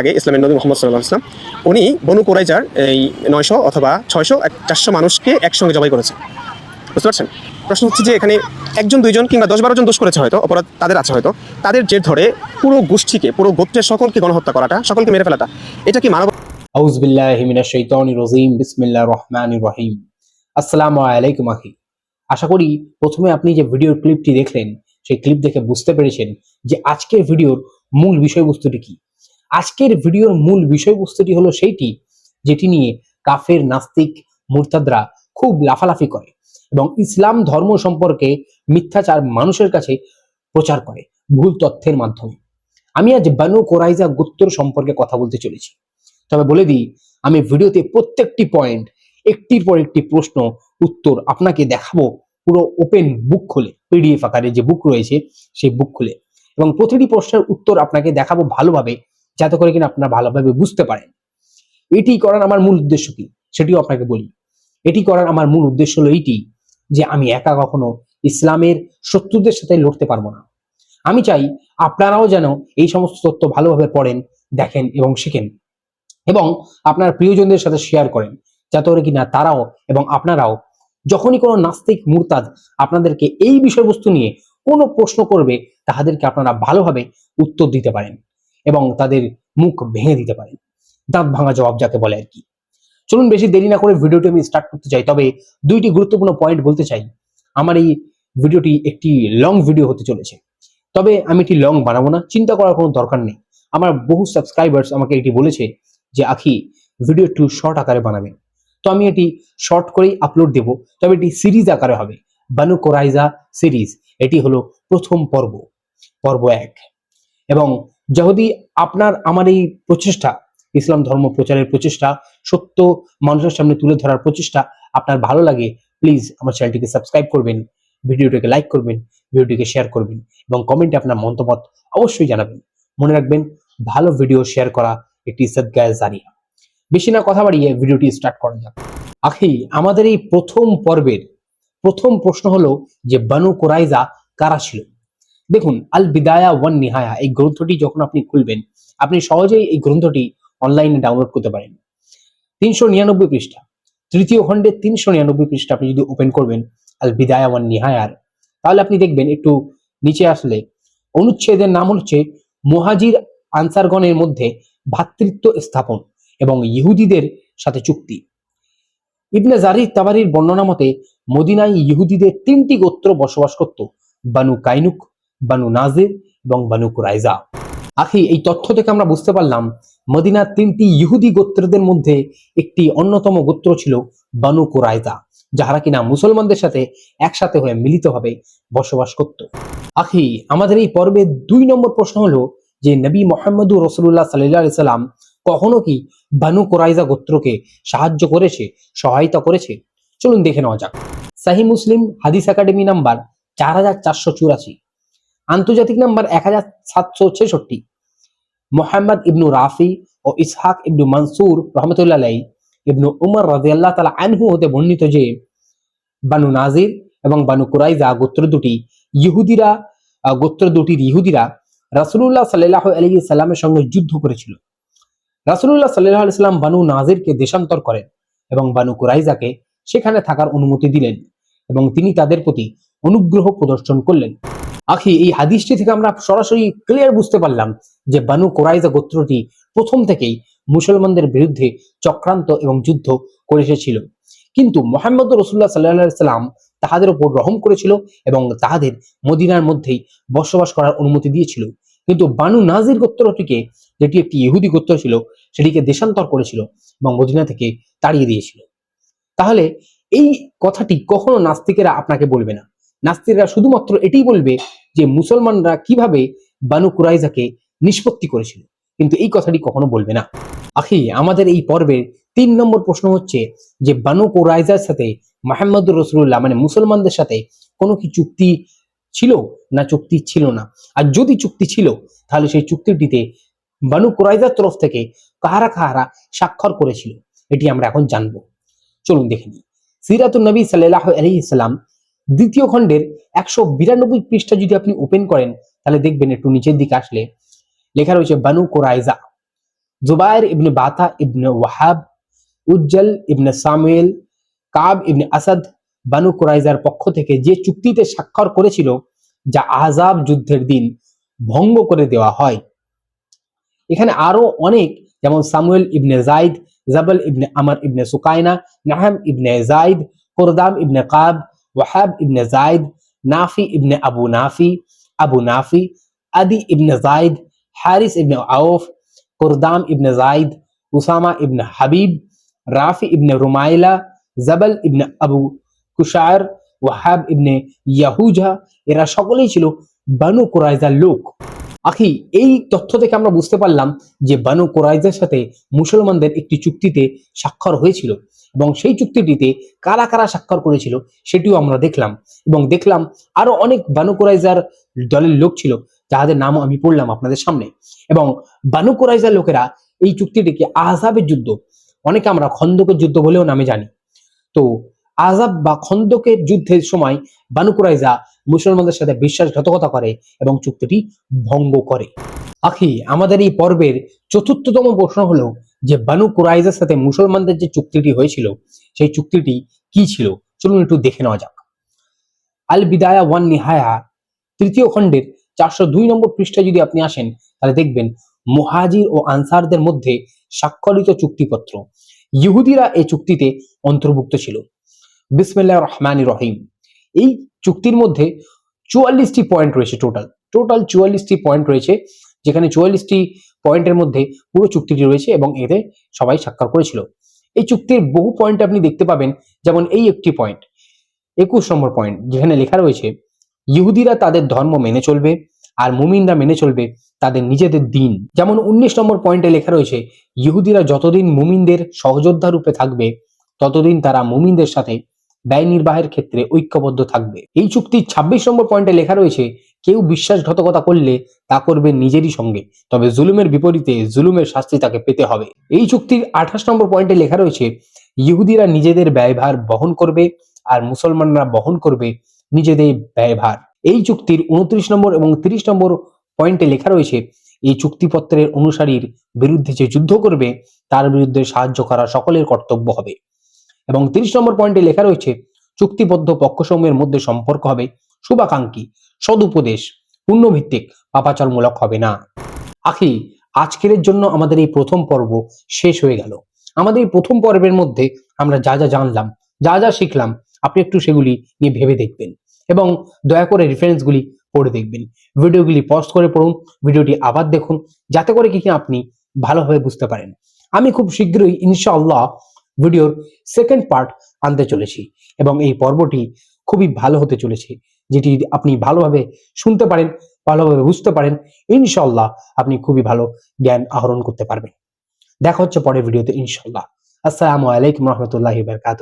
আগে ইসলামের নবী মোহাম্মদ সাল্লাহ ইসলাম উনি বনু কোরাইজার এই নয়শো অথবা ছয়শো চারশো মানুষকে একসঙ্গে জবাই করেছে। বুঝতে পারছেন? প্রশ্ন হচ্ছে যে এখানে একজন, দুইজন কিংবা দশ বারো জন দোষ করেছে হয়তো, অপরাধ তাদের আছে হয়তো। তাদের জের ধরে পুরো গোষ্ঠীকে, পুরো গোত্রের সকলকে গণহত্যা করাটা, সকলকে মেরে ফেলাটা, এটা কি মানব রহিম। আশা করি প্রথমে আপনি যে ভিডিওর ক্লিপটি দেখলেন, সেই ক্লিপ দেখে বুঝতে পেরেছেন যে আজকের ভিডিওর মূল বিষয়বস্তুটি কি। আজকের ভিডিওর মূল বিষয়বস্তুটি হলো সেইটি, যেটি নিয়ে কাফের নাস্তিক মুরতাদরা খুব লাফালাফি করে এবং ইসলাম ধর্ম সম্পর্কে মিথ্যাচার মানুষের কাছে প্রচার করে ভুল তথ্যের মাধ্যমে। আমি আজ বানু কোরাইজা গোত্তর সম্পর্কে কথা বলতে চলেছি। তবে বলে দিই, আমি ভিডিওতে প্রত্যেকটি পয়েন্ট, একটির পর একটি প্রশ্ন, উত্তর আপনাকে দেখাবো পুরো ওপেন বুক খুলে, পিডিএফ আকারে যে বুক রয়েছে সেই বুক খুলে। এবং প্রতিটি প্রশ্নের উত্তর আপনাকে দেখাবো ভালোভাবে যাতে করে কিনা আপনারা ভালোভাবে বুঝতে পারেন। এটি করার আমার মূল উদ্দেশ্য কি? সেটিও আপনাকে বলি। এটি করার আমার মূল উদ্দেশ্য হলো এইটি যে আমি একা কখনো ইসলামের শত্রুদের সাথে লড়তে পারব না। আমি চাই আপনারাও যেন এই সমস্ত তথ্য ভালোভাবে পড়েন, দেখেন এবং শিখেন এবং আপনার প্রিয়জনদের সাথে শেয়ার করেন। যাতে করে কিনা তারাও এবং আপনারাও যখনই কোনো নাস্তিক মুরতাদ আপনাদেরকে এই বিষয়বস্তু নিয়ে কোনো প্রশ্ন করবে, তাহাদেরকে আপনারা ভালোভাবে উত্তর দিতে পারেন। এবং তাদের মুখ ভেঙে দিতে পারেন। দাঁত ভাঙা জবাব যাকে বলে আর কি। চলুন বেশি দেরি না করে ভিডিওটি আমি স্টার্ট করতে চাই, তবে দুইটি গুরুত্বপূর্ণ পয়েন্ট বলতে চাই। আমার এই ভিডিওটি একটি লং ভিডিও হতে চলেছে। তবে আমি এটি লং বানাবো না, চিন্তা করার কোনো দরকার নেই। আমার বহু সাবস্ক্রাইবার্স আমাকে এটি বলেছে যে, আখি ভিডিও একটু শর্ট আকারে বানাবেন তো আমি এটি শর্ট করেই আপলোড দেব। তবে এটি সিরিজ আকারে হবে। বানু কোরাইজা সিরিজ এটি হলো প্রথম পর্ব পর্ব এক। এবং যদি আপনার, আমার এই প্রচেষ্টা, ইসলাম ধর্ম প্রচারের প্রচেষ্টা, সত্য মানুষের সামনে তুলে ধরার প্রচেষ্টা আপনার ভালো লাগে প্লিজ আমার চ্যানেলটিকে সাবস্ক্রাইব করবেন, ভিডিওটিকে লাইক করবেন, ভিডিওটিকে শেয়ার করবেন এবং কমেন্টে আপনার মন্তব্য অবশ্যই জানাবেন। মনে রাখবেন, ভালো ভিডিও শেয়ার করা একটি সদগায় জারিয়া। বেশি না কথা বাড়িয়ে ভিডিওটি স্টার্ট করা যাক। আখি, আমাদের এই প্রথম পর্বের প্রথম প্রশ্ন হলো যে বানু কোরাইজা কারা ছিল? দেখুন, আল বিদায়া ওয়ান নিহায়া, এই গ্রন্থটি যখন আপনি খুলবেন, আপনি সহজেই এই গ্রন্থটি অনলাইনে ডাউনলোড করতে পারেন। তিনশো নিরানব্বই পৃষ্ঠা। তৃতীয় খণ্ডের তিনশো নিরানব্বই পৃষ্ঠা আপনি যদি ওপেন করবেন, আল বিদায়া ওয়ান নিহায়ার, তাহলে আপনি দেখবেন একটু নিচে আসলে অনুচ্ছেদের নাম হচ্ছে মুহাজির আনসারগণের মধ্যে ভ্রাতৃত্ব স্থাপন এবং ইহুদিদের সাথে চুক্তি। ইবনে জারির তাবারির বর্ণনা মতে, মদিনায় ইহুদিদের তিনটি গোত্র বসবাস করত, বানু কাইনুক বানু নাজির এবং বানু কুরাইজা। আখি, এই তথ্য থেকে আমরা বুঝতে পারলাম, মদিনার তিনটি ইহুদি গোত্রদের মধ্যে একটি অন্যতম গোত্র ছিল বানু কুরাইজা, যাহারা কিনা মুসলমানদের সাথে একসাথে হয়ে মিলিতভাবে বসবাস করত। আখি, আমাদের এই পর্বের দুই নম্বর প্রশ্ন হলো যে নবী মোহাম্মদুর রসুল্লাহ সাল্লাহ সাল্লাম কখনো কি বানু কোরাইজা গোত্রকে সাহায্য করেছে, সহায়তা করেছে? চলুন দেখে নেওয়া যাক। সাহি মুসলিম হাদিস একাডেমি নাম্বার চার হাজার চারশো চুরাশি। আন্তর্জাতিক নাম্বার এক হাজার সাতশো ছেষট্টি। মোহাম্মদ ইবনু রাফি ও ইসহাক ইবনু মনসুর রহমতুল্লাহ ইবনু উমর রাজিয়াল্লাহ তালা আনহু হতে বর্ণিত যে, বানু নাজির এবং বানু কুরাইজা গোত্র দুটি ইহুদিরা গোত্র দুটির ইহুদিরা রাসুলুল্লাহ সাল্লাহ আলী সাল্লামের সঙ্গে যুদ্ধ করেছিল। রাসুলুল্লাহ সাল্লাহ আলি সাল্লাম বানু নাজিরকে দেশান্তর করেন এবং বানু কুরাইজাকে সেখানে থাকার অনুমতি দিলেন এবং তিনি তাদের প্রতি অনুগ্রহ প্রদর্শন করলেন। আখি, এই হাদিসটি থেকে আমরা সরাসরি ক্লিয়ার বুঝতে পারলাম যে বানু কোরাইজা গোত্রটি প্রথম থেকেই মুসলমানদের বিরুদ্ধে চক্রান্ত এবং যুদ্ধ করে এসেছিল। কিন্তু মোহাম্মদ রসুল্লাহ সাল্লাহ সাল্লাম তাহাদের উপর রহম করেছিল এবং তাহাদের মদিনার মধ্যেই বসবাস করার অনুমতি দিয়েছিল। কিন্তু বানু নাজির গোত্রটিকে, যেটি একটি ইহুদি গোত্র ছিল, সেটিকে দেশান্তর করেছিল এবং মদিনা থেকে তাড়িয়ে দিয়েছিল। তাহলে এই কথাটি কখনো নাস্তিকেরা আপনাকে বলবে না। নাস্তিকরা শুধুমাত্র এটাই বলবে যে মুসলমানরা কীভাবে বানু কুরাইজাকে নিষ্পত্তি করেছিল। কিন্তু এই কথাটি কখনো বলবে না। আখি, আমাদের এই পর্বের তিন নম্বর প্রশ্ন হচ্ছে যে বানু কুরাইজার সাথে মাহমুদুর রসুল্লাহ মানে মুসলমানদের সাথে কোনো কি চুক্তি ছিল না চুক্তি ছিল না? আর যদি চুক্তি ছিল, তাহলে সেই চুক্তিটিতে বানু কুরাইজার তরফ থেকে কাহারা কাহারা স্বাক্ষর করেছিল, এটি আমরা এখন জানব। চলুন দেখে নিই। সিরাতুল নবী সাল্লাহ আলী ইসলাম দ্বিতীয় খণ্ডের একশো বিরানব্বই পৃষ্ঠা যদি আপনি ওপেন করেন, তাহলে দেখবেন একটু নিচের দিকে আসলে লেখা রয়েছে Banu Qurayza, Zubair ibn Bata ibn Wahab, উজ্জ্বল ibn Samuel, Kab ibn Asad Banu কুরাইজার পক্ষ থেকে যে চুক্তিতে স্বাক্ষর করেছিল, যা আহজাব যুদ্ধের দিন ভঙ্গ করে দেওয়া হয়। এখানে আরও অনেক, যেমন সামুয়েল ইবনে জাইদ জাবল ইবনে আমার ইবনে সুকাইনা, নাহাম ইবনে জাইদ কোরদাম ইবনে কাব ওয়াহাব ইবনে জাইদ নাফি ইবনে Abu Nafi Abu Nafi Adi ibn Zaid Haris ibn Auf Kurdam ibn Zaid Usama ibn Habib Rafi ibn Rumaila Jabal ibn Abu Kushar Wahab ibn Yahuza এরা সকলেই ছিল বানু কুরাইজার লোক। আখি, এই তথ্য থেকে আমরা বুঝতে পারলাম যে বানু কোরাইজের সাথে মুসলমানদের একটি চুক্তিতে স্বাক্ষর হয়েছিল। এবং সেই চুক্তিটিতে কারা কারা স্বাক্ষর করেছিল সেটিও আমরা দেখলাম এবং দেখলাম আরও অনেক বানু কোরাইজার দলের লোক ছিল যাদের নামও আমি পড়লাম আপনাদের সামনে। এবং বানু কোরাইজার লোকেরা এই চুক্তিটিকে আহজাবের যুদ্ধ, অনেকে আমরা খন্দকের যুদ্ধ বলেও নামে জানি। তো আজাব বা খন্দকের যুদ্ধের সময় বানু কুরাইজা মুসলমানদের সাথে বিশ্বাসঘাতকতা করে এবং চুক্তিটি ভঙ্গ করে। আখি, আমাদের এই পর্বের চতুর্থতম প্রশ্ন হলো যে বানু কুরাইজের সাথে মুসলমানদের যে চুক্তিটি হয়েছিল, সেই চুক্তিটি কি ছিল? চলুন একটু দেখে নেওয়া যাক। আল বিদায়া ওয়ান নিহায়া, তৃতীয় খণ্ডের চারশো দুই নম্বর পৃষ্ঠায় যদি আপনি আসেন, তাহলে দেখবেন মুহাজির ও আনসারদের মধ্যে স্বাক্ষরিত চুক্তিপত্র। ইহুদিরা এই চুক্তিতে অন্তর্ভুক্ত ছিল। বিসমিল্লাহ রহমান রহিম। এই চুক্তির মধ্যে চুয়াল্লিশটি পয়েন্ট রয়েছে টোটাল। টোটাল চুয়াল্লিশটি পয়েন্ট রয়েছে যেখানে চুয়াল্লিশটি পয়েন্টের মধ্যে পুরো চুক্তিটি রয়েছে এবং এতে সবাই স্বাক্ষর করেছিল। এই চুক্তির বহু পয়েন্ট আপনি দেখতে পাবেন, যেমন এই একটি পয়েন্ট, একুশ নম্বর পয়েন্ট, যেখানে লেখা রয়েছে, ইহুদিরা তাদের ধর্ম মেনে চলবে আর মুমিনরা মেনে চলবে তাদের নিজেদের দিন। যেমন উনিশ নম্বর পয়েন্টে লেখা রয়েছে, ইহুদিরা যতদিন মুমিনদের সহযোদ্ধা রূপে থাকবে, ততদিন তারা মুমিনদের সাথে ব্যয় নির্বাহের ক্ষেত্রে ঐক্যবদ্ধ থাকবে। এই চুক্তির ২৬ নম্বর পয়েন্টে লেখা রয়েছে কেউ বিশ্বাসঘাতকতা করলে তা করবে নিজেরই সঙ্গে। তবে জুলুমের বিপরীতে জুলুমের শাস্তি তাকে পেতে হবে। এই চুক্তির আঠাশ নম্বর পয়েন্টে লেখা রয়েছে, ইহুদিরা নিজেদের ব্যয়ভার বহন করবে আর মুসলমানরা বহন করবে নিজেদের ব্যয়ভার। এই চুক্তির উনত্রিশ নম্বর এবং তিরিশ নম্বর পয়েন্টে লেখা রয়েছে, এই চুক্তিপত্রের অনুসারীর বিরুদ্ধে যে যুদ্ধ করবে, তার বিরুদ্ধে সাহায্য করা সকলের কর্তব্য হবে। এবং তিরিশ নম্বর পয়েন্টে লেখা রয়েছে, চুক্তিবদ্ধ পক্ষসমূহের মধ্যে সম্পর্ক হবে। শুভাকাঙ্ক্ষী, সদুপদেশ পূর্ণভিত্তিক পাপাচারমূলক হবে না। আখি, আজকের জন্য আমাদের এই প্রথম পর্ব শেষ হয়ে গেল। আমাদের এই প্রথম পর্বের মধ্যে আমরা যা যা জানলাম, যা যা শিখলাম, আপনি একটু সেগুলি নিয়ে ভেবে দেখবেন এবং দয়া করে রেফারেন্সগুলি পড়ে দেখবেন। ভিডিওগুলি পজ করে পড়ুন ভিডিওটি আবার দেখুন, যাতে করে কি আপনি ভালোভাবে বুঝতে পারেন। আমি খুব শীঘ্রই ইনশাআল্লাহ ভিডিওর সেকেন্ড পার্ট আনতে চলেছি এবং এই পর্বটি খুবই ভালো হতে চলেছে। যেটি আপনি ভালোভাবে শুনতে পারেন, ভালোভাবে বুঝতে পারেন ইনশাল্লাহ আপনি খুবই ভালো জ্ঞান আহরণ করতে পারবেন। দেখা হচ্ছে পরের ভিডিওতে ইনশাল্লাহ আসসালামু আলাইকুম রহমতুল্লাহ বারকাত